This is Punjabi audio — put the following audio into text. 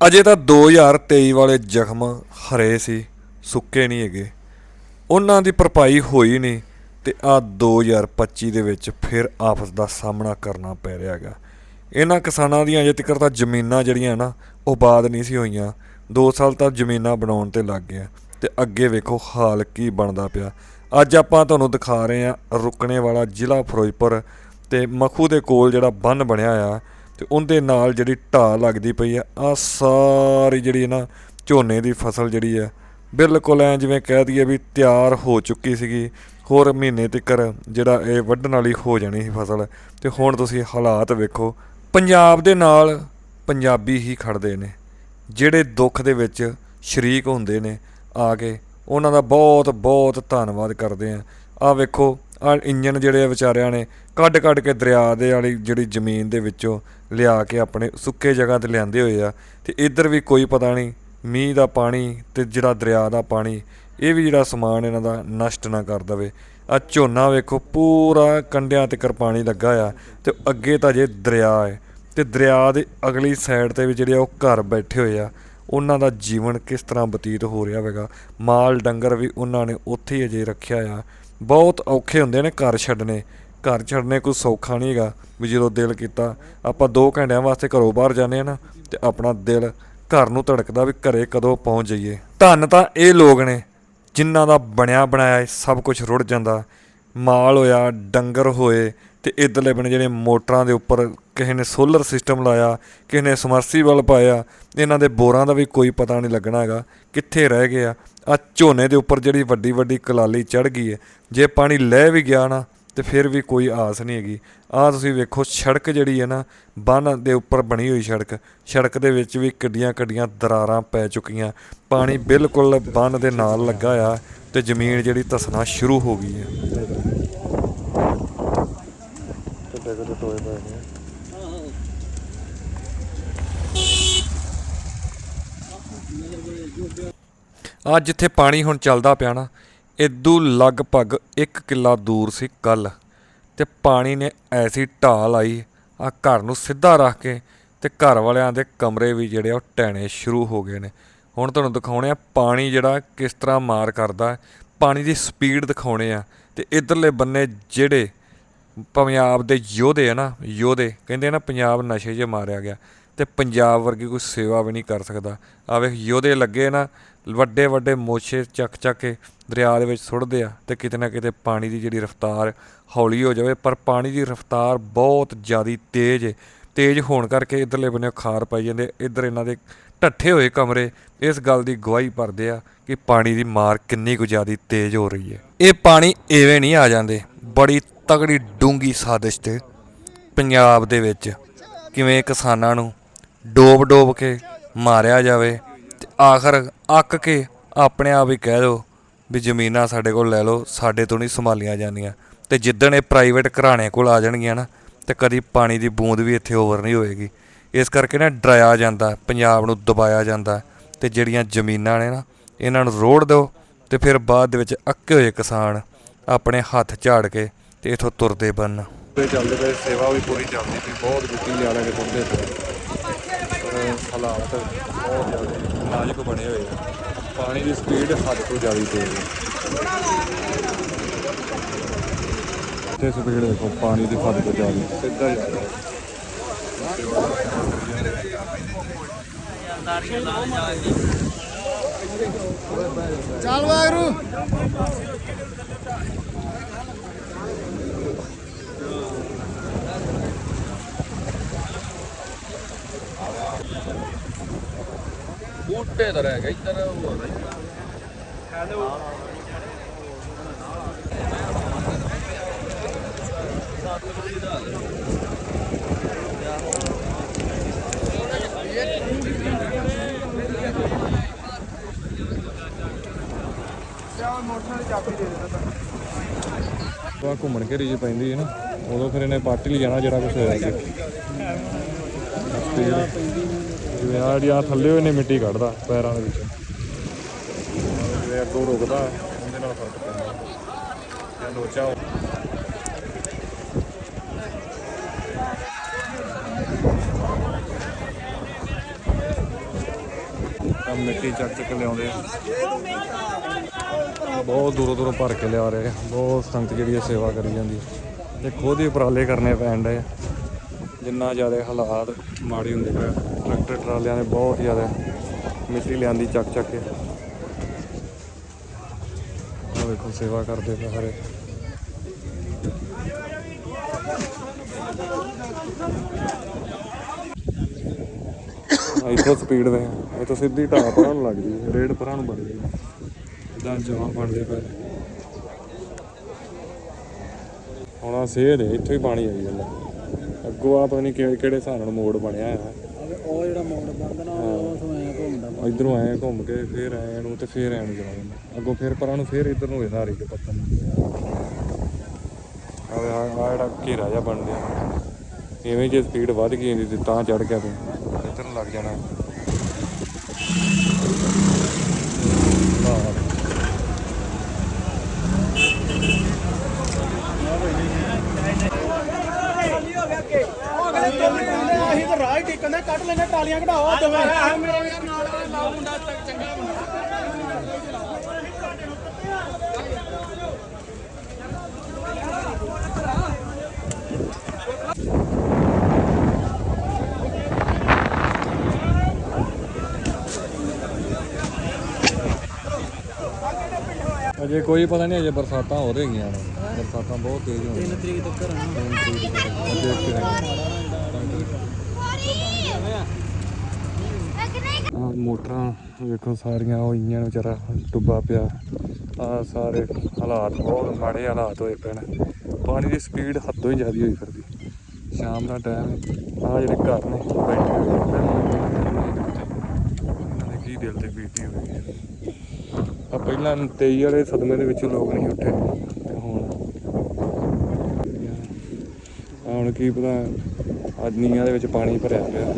ਅਜੇ ਤਾਂ 2023 ਵਾਲੇ ਜ਼ਖਮ ਹਰੇ ਸੀ, ਸੁੱਕੇ ਨਹੀਂ ਹੈਗੇ। ਉਹਨਾਂ ਦੀ ਭਰਪਾਈ ਹੋਈ ਨਹੀਂ ਤੇ ਆ 2025 ਦੇ ਵਿੱਚ ਫਿਰ ਆਫਤ ਦਾ ਸਾਹਮਣਾ ਕਰਨਾ ਪੈ ਰਿਹਾ ਹੈਗਾ। ਇਹਨਾਂ ਕਿਸਾਨਾਂ ਦੀਆਂ ਅਜੇ ਤੱਕ ਤਾਂ ਜ਼ਮੀਨਾਂ ਜਿਹੜੀਆਂ ਨਾ, ਉਹ ਬਾਦ ਨਹੀਂ ਸੀ ਹੋਈਆਂ। 2 ਸਾਲ ਤਾਂ ਜ਼ਮੀਨਾਂ ਬਣਾਉਣ ਤੇ ਲੱਗ ਗਏ ਆ ਤੇ ਅੱਗੇ ਵੇਖੋ ਹਾਲ ਕੀ ਬਣਦਾ ਪਿਆ। ਅੱਜ ਆਪਾਂ ਤੁਹਾਨੂੰ ਦਿਖਾ ਰਹੇ ਹਾਂ ਰੁਕਣੇ ਵਾਲਾ ਜ਼ਿਲ੍ਹਾ ਫਿਰੋਜ਼ਪੁਰ ਤੇ ਮਖੂ ਦੇ ਕੋਲ ਜਿਹੜਾ ਬੰਨ ਬਣਿਆ ਆ ਤੇ ਉਹਦੇ ਨਾਲ ਜਿਹੜੀ ਢਾਹ ਲੱਗਦੀ ਪਈ ਆ ਆ ਸਾਰੀ ਜਿਹੜੀ ਨਾ ਝੋਨੇ ਦੀ ਫਸਲ ਜਿਹੜੀ ਆ, ਬਿਲਕੁਲ ਐ ਜਿਵੇਂ ਕਹਿ ਦਈਏ ਵੀ ਤਿਆਰ ਹੋ ਚੁੱਕੀ ਸੀਗੀ। ਹੋਰ ਮਹੀਨੇ ਤੱਕਰ ਜਿਹੜਾ ਇਹ ਵੱਢਣ ਵਾਲੀ ਹੋ ਜਾਣੀ ਸੀ ਫਸਲ। ਤੇ ਹੁਣ ਤੁਸੀਂ ਹਾਲਾਤ ਵੇਖੋ, ਪੰਜਾਬ ਦੇ ਨਾਲ ਪੰਜਾਬੀ ਹੀ ਖੜਦੇ ਨੇ, ਜਿਹੜੇ ਦੁੱਖ ਦੇ ਵਿੱਚ ਸ਼ਰੀਕ ਹੁੰਦੇ ਨੇ, ਆ ਕੇ ਉਹਨਾਂ ਦਾ ਬਹੁਤ ਬਹੁਤ ਧੰਨਵਾਦ ਕਰਦੇ ਆ। ਆ ਵੇਖੋ ਆ ਇੰਜਨ ਜਿਹੜੇ ਵਿਚਾਰਿਆਂ ਨੇ ਕੱਢ ਕੱਢ ਕੇ ਦਰਿਆ ਦੇ ਵਾਲੀ ਜਿਹੜੀ ਜ਼ਮੀਨ ਦੇ ਵਿੱਚੋਂ ਲਿਆ ਕੇ ਆਪਣੇ ਸੁੱਕੇ ਜਗ੍ਹਾ ਤੇ ਲਿਆਂਦੇ ਹੋਏ ਆ, ਤੇ ਇੱਧਰ ਵੀ ਕੋਈ ਪਤਾ ਨਹੀਂ, ਮੀਂਹ ਦਾ ਪਾਣੀ ਤੇ ਜਿਹੜਾ ਦਰਿਆ ਦਾ ਪਾਣੀ, ਇਹ ਵੀ ਜਿਹੜਾ ਸਮਾਨ ਇਹਨਾਂ ਦਾ ਨਸ਼ਟ ਨਾ ਕਰ ਦਵੇ। ਆ ਝੋਨਾ ਵੇਖੋ, ਪੂਰਾ ਕੰਡਿਆਂ ਤੇ ਪਾਣੀ ਲੱਗਾ ਆ, ਤੇ ਅੱਗੇ ਤਾਂ ਜੇ ਦਰਿਆ ਹੈ ਤੇ ਦਰਿਆ ਦੇ ਅਗਲੀ ਸਾਈਡ ਤੇ ਵੀ ਜਿਹੜੇ ਆ ਉਹ ਘਰ ਬੈਠੇ ਹੋਏ ਆ। ਉਹਨਾਂ ਦਾ ਜੀਵਨ ਕਿਸ ਤਰ੍ਹਾਂ ਬਤੀਤ ਹੋ ਰਿਹਾ ਹੋਵੇਗਾ ਮਾਲ ਡੰਗਰ ਵੀ ਉਹਨਾਂ ਨੇ ਉੱਥੇ ਹੀ ਅਜੇ ਰੱਖਿਆ ਆ। ਬਹੁਤ ਔਖੇ ਹੁੰਦੇ ਨੇ ਘਰ ਛੱਡਣੇ। ਘਰ ਛੱਡਣੇ ਕੋਈ ਸੌਖਾ ਨਹੀਂ ਹੈਗਾ ਵੀ ਜਦੋਂ ਦਿਲ ਕੀਤਾ, ਆਪਾਂ 2 ਘੰਟਿਆਂ ਵਾਸਤੇ ਘਰੋਂ ਬਾਹਰ ਜਾਂਦੇ ਆ ਨਾ, ਤੇ ਆਪਣਾ ਦਿਲ ਘਰ ਨੂੰ ਧੜਕਦਾ ਵੀ ਘਰੇ ਕਦੋਂ ਪਹੁੰਚ ਜਾਈਏ। ਧੰਨ ਤਾਂ ਇਹ ਲੋਕ ਨੇ ਜਿਨ੍ਹਾਂ ਦਾ ਬਣਿਆ ਬਣਾਇਆ ਸਭ ਕੁਝ ਰੁੜ ਜਾਂਦਾ। ਮਾਲ ਹੋਇਆ, ਡੰਗਰ ਹੋਏ ਤੇ ਇਧਰਲੇ ਬਣੇ ਜਿਹੜੇ ਮੋਟਰਾਂ ਦੇ ਉੱਪਰ ਕਿਸੇ ਨੇ ਸੋਲਰ ਸਿਸਟਮ ਲਾਇਆ, ਕਿਸੇ ਨੇ ਸਮਰਸੀਬਲ ਪਾਇਆ, ਇਹਨਾਂ ਦੇ ਬੋਰਾਂ ਦਾ ਵੀ ਕੋਈ ਪਤਾ ਨਹੀਂ ਲੱਗਣਾ ਹੈਗਾ ਕਿੱਥੇ ਰਹਿ ਗਏ ਆ। ਆ ਝੋਨੇ ਦੇ ਉੱਪਰ ਜਿਹੜੀ ਵੱਡੀ ਵੱਡੀ ਕਲਾਲੀ ਚੜ ਗਈ ਹੈ, ਜੇ ਪਾਣੀ ਲੈ ਵੀ ਗਿਆ ਨਾ ਤੇ ਫਿਰ ਵੀ ਕੋਈ ਆਸ ਨਹੀਂ ਹੈਗੀ। ਆਹ ਤੁਸੀਂ ਵੇਖੋ, ਸੜਕ ਜਿਹੜੀ ਹੈ ਨਾ, ਬੰਨ ਦੇ ਉੱਪਰ ਬਣੀ ਹੋਈ ਸੜਕ। ਸੜਕ ਦੇ ਵਿੱਚ ਵੀ ਕਿੱਡੀਆਂ ਕਿੱਡੀਆਂ ਦਰਾਰਾਂ ਪੈ ਚੁੱਕੀਆਂ। ਪਾਣੀ ਬਿਲਕੁਲ ਬੰਨ ਦੇ ਨਾਲ ਲੱਗਾ ਆ ਤੇ ਜ਼ਮੀਨ ਜਿਹੜੀ ਧਸਣਾ ਸ਼ੁਰੂ ਹੋ ਗਈ ਹੈ ਕਿੱਡੇ ਆ ਜਿੱਥੇ ਪਾਣੀ ਹੁਣ ਚੱਲਦਾ ਪਿਆ ਨਾ ਇਦੋਂ ਲਗਭਗ 1 ਕਿੱਲਾ ਦੂਰ ਸੀ ਕੱਲ ਤੇ ਪਾਣੀ ਨੇ ਐਸੀ ਢਾਲ ਲਾਈ ਆ ਘਰ ਨੂੰ ਸਿੱਧਾ ਰੱਖ ਕੇ ਤੇ ਘਰ ਵਾਲਿਆਂ ਦੇ ਕਮਰੇ ਵੀ ਜਿਹੜੇ ਆ ਉਹ ਟਹਿਣੇ ਸ਼ੁਰੂ ਹੋ ਗਏ ਨੇ। ਹੁਣ ਤੁਹਾਨੂੰ ਦਿਖਾਉਣੇ ਆ ਪਾਣੀ ਜਿਹੜਾ ਕਿਸ ਤਰ੍ਹਾਂ ਮਾਰ ਕਰਦਾ, ਪਾਣੀ ਦੀ ਸਪੀਡ ਦਿਖਾਉਣੇ ਆ ਤੇ ਇਧਰਲੇ ਬੰਨੇ ਜਿਹੜੇ ਪੰਜਾਬ ਦੇ ਯੋਧੇ ਆ ਨਾ, ਯੋਧੇ ਕਹਿੰਦੇ ਨਾ ਪੰਜਾਬ ਨਸ਼ੇ 'ਚ ਮਾਰਿਆ ਗਿਆ ਤੇ ਪੰਜਾਬ ਵਰਗੀ ਕੋਈ ਸੇਵਾ ਵੀ ਨਹੀਂ ਕਰ ਸਕਦਾ। ਆ ਵੇਖ ਯੋਧੇ ਲੱਗੇ ਨਾ ਵੱਡੇ ਵੱਡੇ ਮੋਛੇ ਚੱਕ ਚੱਕ ਕੇ ਦਰਿਆ ਦੇ ਵਿੱਚ ਸੁੱਟਦੇ ਆ ਤੇ ਕਿਤੇ ਨਾ ਕਿਤੇ ਪਾਣੀ ਦੀ ਜਿਹੜੀ ਰਫ਼ਤਾਰ ਹੌਲੀ ਹੋ ਜਾਵੇ, ਪਰ ਪਾਣੀ ਦੀ ਰਫ਼ਤਾਰ ਬਹੁਤ ਜ਼ਿਆਦਾ ਤੇਜ਼ ਹੈ ਤੇਜ਼ ਹੋਣ ਕਰਕੇ ਇਧਰਲੇ ਬੰਨੇ ਖਾਰ ਪਾਈ ਜਾਂਦੇ ਇਧਰ ਇਹਨਾਂ ਦੇ ਢੱਠੇ ਹੋਏ ਕਮਰੇ, ਇਸ ਗੱਲ ਦੀ ਗਵਾਹੀ ਭਰਦੇ ਆ ਕਿ ਪਾਣੀ ਦੀ ਮਾਰ ਕਿੰਨੀ ਕੁ ਜ਼ਿਆਦਾ ਤੇਜ਼ ਹੋ ਰਹੀ ਹੈ ਇਹ ਪਾਣੀ ਐਵੇਂ ਨਹੀਂ ਆ ਜਾਂਦੇ, ਬੜੀ ਤਗੜੀ ਡੂੰਗੀ ਸਾਜ਼ਿਸ਼ ਤੇ ਪੰਜਾਬ ਦੇ ਵਿੱਚ ਕਿਵੇਂ ਕਿਸਾਨਾਂ ਨੂੰ ਡੋਬ ਡੋਬ ਕੇ ਮਾਰਿਆ ਜਾਵੇ ਆਖਰ ਅੱਕ ਕੇ ਆਪਣੇ ਆਪ ਹੀ ਕਹਿ ਦੋ ਵੀ ਜ਼ਮੀਨਾਂ ਸਾਡੇ ਕੋਲ ਲੈ ਲਓ, ਸਾਡੇ ਤੋਂ ਨਹੀਂ ਸੰਭਾਲੀਆਂ ਜਾਂਦੀਆਂ। ਤੇ ਜਿੱਦਣ ਇਹ ਪ੍ਰਾਈਵੇਟ ਘਰਾਣੇ ਕੋਲ ਆ ਜਾਣਗੀਆਂ ਨਾ, ਤੇ ਕਦੀ ਪਾਣੀ ਦੀ ਬੂੰਦ ਵੀ ਇੱਥੇ ਓਵਰ ਨਹੀਂ ਹੋਏਗੀ। ਇਸ ਕਰਕੇ ਨਾ ਡਰਾਇਆ ਜਾਂਦਾ, ਪੰਜਾਬ ਨੂੰ ਦਬਾਇਆ ਜਾਂਦਾ, ਤੇ ਜਿਹੜੀਆਂ ਜ਼ਮੀਨਾਂ ਨੇ ਨਾ, ਇਹਨਾਂ ਨੂੰ ਰੋੜ ਦਿਓ, ਤੇ ਫਿਰ ਬਾਅਦ ਦੇ ਵਿੱਚ ਅੱਕੇ ਹੋਏ ਕਿਸਾਨ ਆਪਣੇ ਹੱਥ ਝਾੜ ਕੇ ਤੇ ਇਥੋਂ ਤੁਰਦੇ ਬੰਨ ਤੇ ਚੱਲਦੇ ਪਏ, ਸੇਵਾ ਵੀ ਪੂਰੀ ਚੱਲਦੀ ਸੀ ਬਹੁਤ ਗੁੱਟੀ ਲਿਆਣਾ ਕੇ ਤੁਰਦੇ ਪਏ ਹਾਲਾਤ ਬਹੁਤ ਜ਼ਿਆਦਾ ਨਾਜ਼ੁਕ ਬਣੇ ਹੋਏ ਆ। ਪਾਣੀ ਦੀ ਸਪੀਡ ਹੱਦ ਤੋਂ ਜ਼ਿਆਦਾ ਤੇਜ਼ ਹੈ ਤੇ ਸਪੀਡ ਦੇਖੋ, ਪਾਣੀ ਦੀ ਹੱਦ ਤੋਂ ਜ਼ਿਆਦਾ, ਸਿੱਧਾ ਜਾ ਰਿਹਾ। ਚੱਲ ਵਾਗਰੂ ਬੂਟੇ ਦਾ ਰਹਿ ਗਿਆ ਇੱਧਰ ਵਾ ਘੁੰਮਣ ਘੇਰੀ ਚ ਪੈਂਦੀ ਹੈ ਨਾ ਉਦੋਂ ਫਿਰ ਇਹਨੇ ਪਾਰਟੀ ਲਈ ਜਾਣਾ ਜਿਹੜਾ ਕੁਝ ਹੋਇਆ ਸੀ। ਜਿਵੇਂ ਆ ਜਿਹੜੀ ਆ ਥੱਲੇ ਹੋਏ ਨੇ ਮਿੱਟੀ ਕੱਢਦਾ ਪੈਰਾਂ ਦੇ ਵਿੱਚ। ਜਿਵੇਂ ਅੱਗੋਂ ਰੁਕਦਾ, ਉਹਦੇ ਨਾਲ ਫ਼ਰਕ ਪੈਂਦਾ। ਜਾਂ ਲੋਚਾ ਮਿੱਟੀ ਚੱਕ ਚੱਕ ਲਿਆਉਂਦੇ ਬਹੁਤ ਦੂਰੋਂ ਦੂਰੋਂ ਭਰ ਕੇ ਲਿਆ ਰਹੇ ਆ। ਬਹੁਤ ਸੰਗਤ ਜਿਹੜੀ ਹੈ ਸੇਵਾ ਕਰੀ ਜਾਂਦੀ ਆ। ਤੇ ਖੁਦ ਹੀ ਉਪਰਾਲੇ ਕਰਨੇ ਪੈਣ ਡਏ ਆ। ਜਿੰਨਾ ਜ਼ਿਆਦਾ ਹਾਲਾਤ ਮਾੜੇ ਹੁੰਦੇ ਪਏ ਟਰੈਕਟਰ ਟਰਾਲਿਆਂ ਨੇ ਬਹੁਤ ਜ਼ਿਆਦਾ ਮਿੱਟੀ ਲਿਆਂਦੀ ਚੱਕ ਚੱਕ ਕੇ। ਆ ਵੇਖੋ ਸੇਵਾ ਕਰਦੇ ਪਏ ਸਾਰੇ। ਇੱਥੋਂ ਸਪੀਡ ਵੇ ਇੱਥੋਂ ਸਿੱਧੀ ਢਾਹ ਪਰਾਂ ਨੂੰ ਲੱਗਦੀ ਹੈ, ਰੇਡ ਪਰਾਂ ਨੂੰ ਬਣਦੀ ਇਦਾਂ ਜਮਾ ਬਣਦੇ ਪਏ। ਹੁਣ ਆ ਸੇਧ ਇੱਥੋਂ ਹੀ ਪਾਣੀ ਆਈ ਜਾਂਦਾ। ਅੱਗੋਂ ਆ ਪਤਾ ਨਹੀਂ ਕਿਹੜੇ ਕਿਹੜੇ ਹਿਸਾਬ ਨਾਲ ਮੋੜ ਬਣਿਆ ਹੈ ਉਹ ਜਿਹੜਾ ਮੋੜ ਬੰਦ ਨਾ ਉਹ ਸੋਇਆ ਘੁੰਮਦਾ ਇਧਰੋਂ ਆਏ ਘੁੰਮ ਕੇ ਫੇਰ ਆਏ ਨੂੰ ਤੇ ਫੇਰ ਐਂ ਨੂੰ ਜਾਂਦਾ ਅੱਗੋਂ ਫੇਰ ਪਰਾਂ ਨੂੰ ਫੇਰ ਇਧਰ ਨੂੰ ਹੋਏ ਹਾਰੀ ਕੇ ਪੱਤਨ ਆਵੇ ਆ ਆ ਜਿਹੜਾ ਘੇਰਾ ਜਿਹਾ ਬਣ ਗਿਆ ਇਵੇਂ ਜੇ ਸਪੀਡ ਵੱਧ ਗਈ ਇਹਦੀ ਤੇ ਤਾਂ ਚੜ ਗਿਆ ਤੂੰ। ਇੱਧਰ ਨੂੰ ਲੱਗ ਜਾਣਾ। ਤਾਂ ਰਾਹ ਹੀ ਟਿਕਣ ਦੇ ਕੱਢ ਲੈਣੇ ਟਾਲੀਆਂ ਕਢਾਓ ਦੋਵੇਂ ਅਜੇ ਕੋਈ ਪਤਾ ਨਹੀਂ ਅਜੇ ਬਰਸਾਤਾਂ ਹੋ ਰਹੀਆਂ ਨੇ। ਬਰਸਾਤਾਂ ਬਹੁਤ ਤੇਜ਼ ਹੋ ਰਹੀਆਂ 3 ਤਰੀਕ ਤੱਕ ਕਰਾਂ ਤਿੰਨ ਤਰੀਕ ਤੱਕ। ਅਜੇ ਇੱਥੇ ਰਹਿ ਆ ਮੋਟਰਾਂ ਵੇਖੋ ਸਾਰੀਆਂ ਉਹ ਨੇ ਵਿਚਾਰਾ ਡੁੱਬਾ ਪਿਆ। ਆ ਸਾਰੇ ਹਾਲਾਤ ਬਹੁਤ ਮਾੜੇ ਹਾਲਾਤ ਹੋਏ ਪਏ ਨੇ। ਪਾਣੀ ਦੀ ਸਪੀਡ ਹੱਦੋਂ ਹੀ ਜ਼ਿਆਦਾ ਹੋਈ ਫਿਰਦੀ। ਸ਼ਾਮ ਦਾ ਟਾਈਮ ਆ ਜਿਹੜੇ ਘਰ ਨੇ, ਬੈਠੇ ਇਹਨਾਂ ਦੇ ਕੀ ਦਿਲ ਤੇ ਬੀਤੀ ਹੋਈ ਆ ਪਹਿਲਾਂ 23 ਵਾਲੇ ਸਦਮੇ ਦੇ ਵਿੱਚ ਲੋਕ ਨਹੀਂ ਉੱਠੇ। ਤੇ ਹੁਣ ਹੁਣ ਕੀ ਪਤਾ ਅੱਜ ਨੀਆਂ ਦੇ ਵਿੱਚ ਪਾਣੀ ਭਰਿਆ ਪਿਆ।